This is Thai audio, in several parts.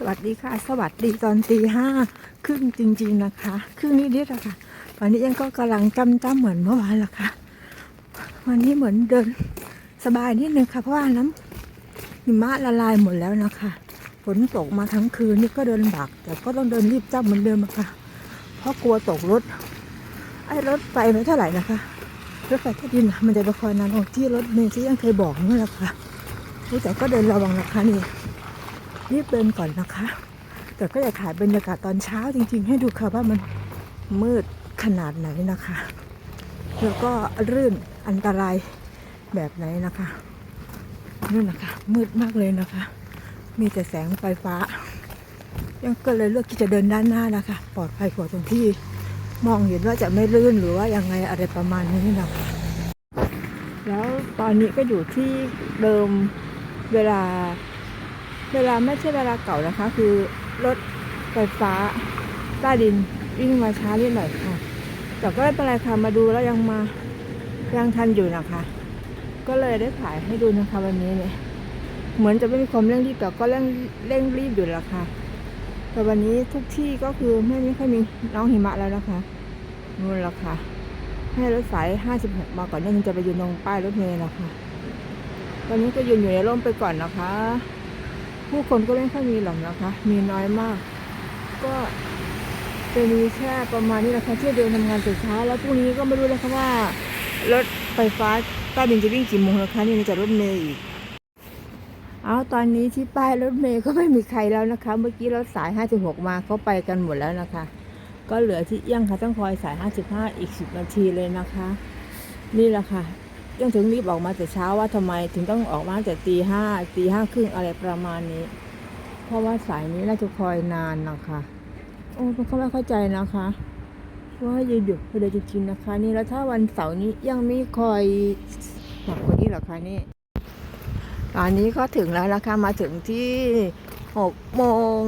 สวัสดีค่ะ สวัสดีตอนตีห้าครึ่งจริง ๆนะคะครึ่งนิดๆอะค่ะ ตอนนี้ยังก็กำลังจำจ้ำเหมือนเมื่อวานละค่ะ วันนี้เหมือนเดินสบายนิดนึงค่ะ เพราะว่าน้ำหิมะละลายหมดแล้วนะคะฝนตกมาทั้งคืนนี่ก็เดินบัก แต่ก็ต้องเดินรีบจ้ำเหมือนเดิมอะค่ะ เพราะกลัวตกรถ ไอ้รถไฟไม่เท่าไหร่นะคะรถไฟใต้ดินมันจะไปคอยนานตรงที่รถเมล์ที่ยังเคยบอกนั่นแหละค่ะแต่ก็เดินระวังนะคะนี่ รีบเดินก่อนนะคะ แต่ก็อยากถ่ายบรรยากาศตอนเช้าจริง ๆ ให้ดูค่ะว่ามันมืดขนาดไหนนะคะ แล้วก็รื่นอันตรายแบบไหนนะคะนี่นะคะ มืดมากเลยนะคะ มีแต่แสงไฟฟ้า ยังก็เลยเลือกที่จะเดินด้านหน้านะคะ ปลอดภัยกว่าตรงที่ มองเห็นว่าจะไม่ลื่นหรือว่ายังไงอะไรประมาณนี้นะคะแล้วตอนนี้ก็อยู่ที่เดิมเวลา เวลาไม่ใช่เวลาเก่านะคะ คือรถไฟฟ้าใต้ดินวิ่งมาช้านิดหน่อยค่ะ แต่ก็ไม่เป็นไรค่ะมาดูแล้วยังมายังทันอยู่นะคะ ก็เลยได้ถ่ายให้ดูนะคะวันนี้เนี่ยเหมือนจะไม่มีความเร่งรีบแต่ก็เร่งเร่งรีบอยู่ละค่ะ แต่วันนี้ทุกที่ก็คือไม่ไม่ค่อยมีน้องหิมะแล้วนะคะนู่นและค่ะ ให้รถสาย56 มาก่อนเนี่ยถึงจะไปยืนตรงป้ายรถเมล์นะคะตอนนี้ก็ยืนอยู่ในร่มไปก่อนนะคะ ผู้คนก็ไม่ค่อยมีหรอกนะคะ มีน้อยมาก ก็จะมีแค่ประมาณนี้นะคะที่เดินทำงานแต่เช้า แล้วพรุ่งนี้ก็ไม่รู้เลยค่ะว่ารถไฟฟ้าใต้ดินจะวิ่งกี่โมงนะคะนี่จะรถเมล์อีกเอาตอนนี้ที่ป้ายรถเมล์ก็ไม่มีใครแล้วนะคะ เมื่อกี้รถสาย 56 มาเขาไปกันหมดแล้วนะคะ ก็เหลือที่เอี้ยงค่ะต้องคอยสาย 55 อีก 10 นาทีเลยนะคะ นี่แหละค่ะ ยังถึงรีบออกมาแต่เช้าว่าทำไมถึงต้องออกมาแต่ตีห้าตีห้าครึ่งอะไรประมาณนี้ เพราะว่าสายนี้น่าจะคอยนานนะคะโอ้มันก็ไม่เข้าใจนะคะว่ายืนหยุดพอดีจริงๆนะคะ นี่แล้วถ้าวันเสาร์นี้ยังไม่คอยหนักกว่านี้หรอคะนี่ตอนนี้ก็ถึงแล้วนะคะมาถึงที่หกโมง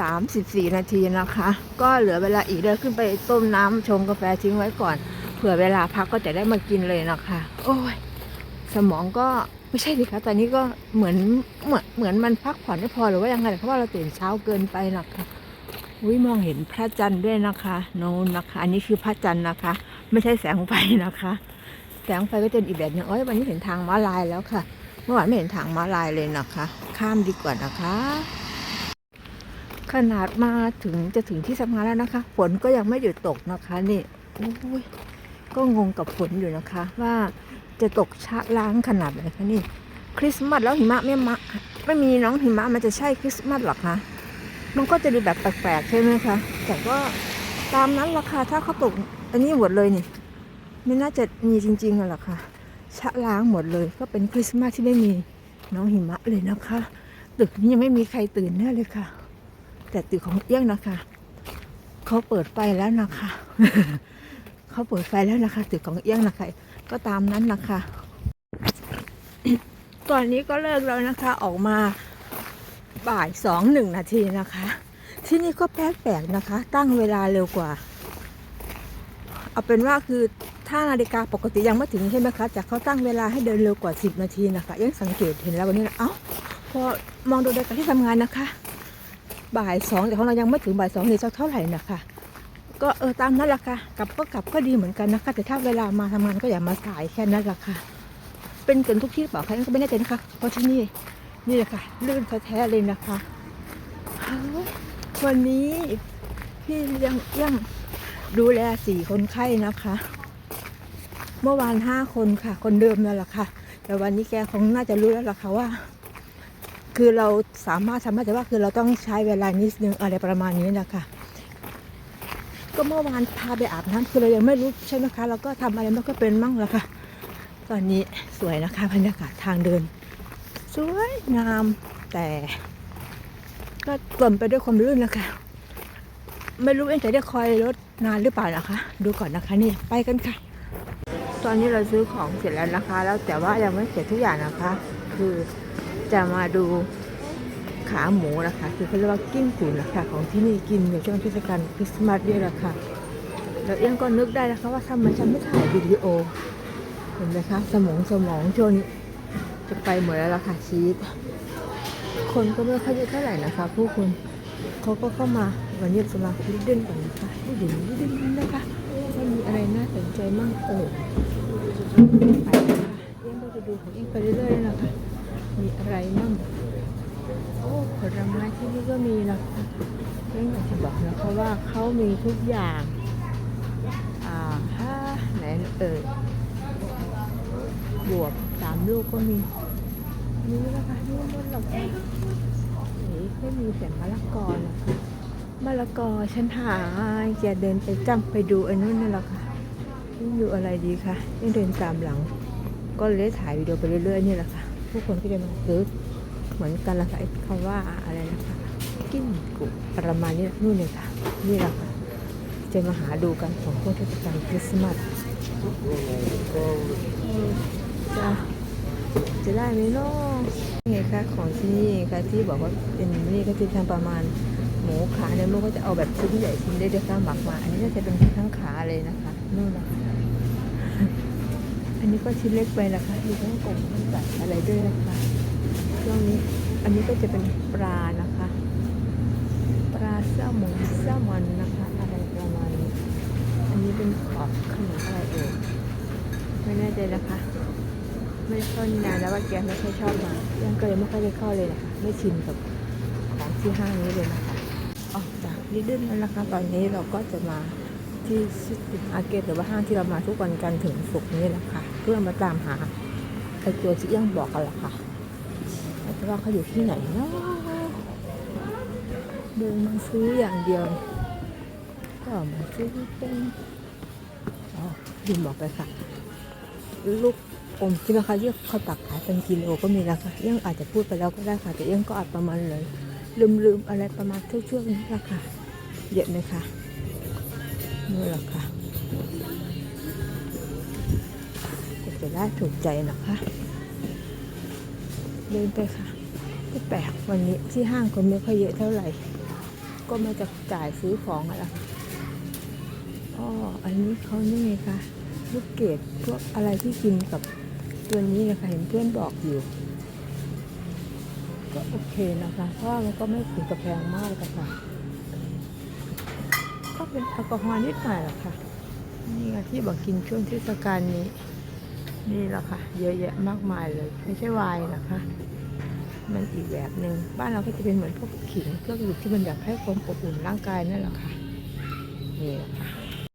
สามสิบสี่นาทีนะคะ ก็เหลือเวลาอีกเดินขึ้นไปต้มน้ำชงกาแฟทิ้งไว้ก่อน ผื่อเวลาพักก็จะได้มากินเลยนะคะโอ้ยสมองก็ไม่ใช่ดิคะตอนนี้ก็เหมือนเหมือนเหมือนมันพักผ่อนไม่พอหรือว่ายังไงเพราะว่าเราตื่นเช้าเกินไปนะคะอุ้ยมองเห็นพระจันทร์ด้วยนะคะโน้นนะคะ อันนี้คือพระจันทร์นะคะ ไม่ใช่แสงไฟนะคะ แสงไฟก็จะอีกแบบนึงโอ้ยวันนี้เห็นทางม้าลายแล้วค่ะ เมื่อวานไม่เห็นทางม้าลายเลยนะคะ ข้ามดีกว่านะคะ ขนาดมาถึงจะถึงที่สะพานแล้วนะคะ ฝนก็ยังไม่หยุดตกนะคะนี่โอ้ย ก็งงกับฝนอยู่นะคะ ว่าจะตกชะล้างขนาดไหนคะนี่คริสต์มาสแล้วหิมะไม่มาไม่มีน้องหิมะมันจะใช่คริสต์มาสหรอคะมันก็จะดูแบบแปลกๆใช่ไหมคะแต่ก็ตามนั้นราคาถ้าเขาตกอันนี้หมดเลยนี่ไม่น่าจะมีจริงๆหรอกค่ะ ชะล้างหมดเลยก็เป็นคริสต์มาสที่ไม่มีน้องหิมะเลยนะคะ ตึกนี้ยังไม่มีใครตื่นแน่เลยค่ะ แต่ตึกของเอี้ยงนะคะเขาเปิดไฟแล้วนะคะ เขาเปิดไฟแล้วนะคะตึกของเอี้ยงนะคะก็ตามนั้นนะคะตอนนี้ก็เลิกแล้วนะคะออกมาบ่ายสองหนึ่งนาทีนะคะ ที่นี่ก็แปลกๆนะคะ ตั้งเวลาเร็วกว่า เอาเป็นว่าคือถ้านาฬิกาปกติยังไม่ถึงใช่ไหมคะแต่เขาตั้งเวลาให้เดินเร็วกว่า 10 นาทีนะคะ ยังสังเกตเห็นแล้ววันนี้นะเอ้าพอมองดูนาฬิกาที่ทำงานนะคะ บ่ายสองแต่ของเรายังไม่ถึงบ่ายสองเลยสักเท่าไหร่นะคะ ก็เออตามนั้นแหละค่ะ กลับก็กลับก็ดีเหมือนกันนะคะ แต่ถ้าเวลามาทำงานก็อย่ามาสายแค่นั้นแหละค่ะ เป็นกันทุกที่หรือเปล่าใคะยังก็ไม่แน่ใจนะคะ เพราะที่นี่นี่แหละค่ะลื่นแท้ๆเลยนะคะวันนี้พี่เลี้ยงยังดูแลสี่คนไข้นะคะ เมื่อวานห้าคนค่ะ คนเดิมนั่นแหละค่ะ แต่วันนี้แกคงน่าจะรู้แล้วล่ะค่ะว่า คือเราสามารถทำได้แต่ว่าคือเราต้องใช้เวลานิดนึงอะไรประมาณนี้นะคะ ก็เมื่อวานพาไปอาบน้ำคือเรายังไม่รู้ใช่ไหมคะเราก็ทำอะไรไม่ก็เป็นมั่งแล้วค่ะ ตอนนี้สวยนะคะ บรรยากาศทางเดิน สวยงามแต่ก็กลมไปด้วยความลื่นนะคะไม่รู้เองจะได้คอยรถนานหรือเปล่านะคะ ดูก่อนนะคะนี่ไปกันค่ะ ตอนนี้เราซื้อของเสร็จแล้วนะคะ แล้วแต่ว่ายังไม่เสร็จทุกอย่างนะคะ คือจะมาดู ขาหมูนะคะคือเขาเรียกว่ากิ้งกูนะคะของที่นี่กินในช่วงเทศกาลคริสต์มาสด้วยนะคะแล้วเอี้ยงก็นึกได้นะคะว่าทำไมฉันไม่ถ่ายวิดีโอเห็นไหมคะสมองสมองช่วงนี้จะไปหมดแล้วล่ะค่ะชีสคนก็ไม่ค่อยเยอะเท่าไหร่นะคะ ผู้คนเขาก็เข้ามาวันนี้จะมาลิดเดิลก่อนนะคะลิดเดิลลิดเดิลนะคะว่ามีอะไรน่าสนใจมั่งเออไปนะคะเอ็งก็จะดูของเอ็งไปเรื่อยๆนะคะมีอะไรมั่ง โอ้ผลไม้ที่นี่ก็มีนะคะเอ็งอยากจะบอกนะคะว่าเขามีทุกอย่างอ่าฮะไหนเอ่ยบวบสามลูกก็มีนี่นะคะนี่มันหลอกนี่ไม่มีเสียงมะละกอนะคะมะละกอฉันหายแกเดินไปจ้ำไปดูไอ้นู่นนี่แหละค่ะนี่อยู่อะไรดีคะนี่เดินตามหลัง ก็เลยถ่ายวิดีโอไปเรื่อยๆนี่แหละค่ะ ผู้คนก็จะมาซื้อ เหมือนกันละค่ะคำว่าอะไรนะคะกิ้งกุประมาณนี้นู่นเลยค่ะ นี่แหละค่ะจะมาหาดูกันของพวกเทศกาลคริสต์มาสจ้าจะได้ไหมเนาะไงคะของที่นี่ค่ะที่บอกว่าเป็นนี่ก็จะทำประมาณหมูขาเนี่ยมันก็จะเอาแบบชิ้นใหญ่ชิ้นเล็กๆข้าหมักมา อันนี้ก็จะเป็นทั้งขาเลยนะคะนู่นนะคะอันนี้ก็ชิ้นเล็กไปนะคะมีทั้งกบทั้งไก่อะไรด้วยนะคะ ช่วงนี้ อันนี้ก็จะเป็นปลานะคะ ปลาแซลมอนแซลมอนนะคะ อะไรประมาณนี้ อันนี้เป็นขอบขนมอะไรเอ่ยไม่แน่ใจนะคะ ไม่ได้เข้านี่นานแล้วว่าแกไม่ค่อยชอบมายังก็เลยไม่ค่อยได้เข้าเลยนะคะ ไม่ชินกับของที่ห้างนี้เลยนะคะ ออกจากนิดนึงแล้วนะคะ ตอนนี้เราก็จะมาที่ซิตี้อาร์เกตหรือว่าห้างที่เรามาทุกวันกันถึงศุกร์นี้แหละค่ะ เพื่อมาตามหาไอตัวที่ยังบอกกันแหละค่ะ ว่าเขาอยู่ที่ไหนเนาะเดินมาซื้ออย่างเดียว ก็มาซื้อเป็นอ๋อลืมบอกไปค่ะ ลูกอมใช่ไหมคะที่เขาตักขายเป็นกิโลก็มีราคายังอาจจะพูดไปแล้วก็ได้ค่ะ แต่เยังก็อาจประมาณเลย ลืมๆอะไรประมาณช่วงๆนี้ละค่ะเยอะไหมคะนี่แหละค่ะก็จะได้ถูกใจนะคะ เดินไปค่ะ แปลกวันนี้ที่ห้างคนไม่ค่อยเยอะเท่าไหร่ ก็มาจากจ่ายซื้อของอะไรอ๋ออันนี้เขานี่ไงคะลูกเกดพวกอะไรที่กินกับตัวนี้นะคะเห็นเพื่อนบอกอยู่ ก็โอเคนะคะ เพราะมันก็ไม่ถึงกับแพงมากะค่ะก็เป็นแอลกอฮอล์นิดหน่อยแหละค่ะ นี่ไงที่บอกกินช่วงเทศกาลนี้ นี่แหละค่ะ เยอะแยะมากมายเลย ไม่ใช่วน์นะคะ มันอีกแบบหนึ่งบ้านเราก็จะเป็นเหมือนพวกขิงเครื่องอยู่ที่มันอยากให้ความอบอุ่นร่างกายนั่นแหละค่ะนี่แหละค่ะ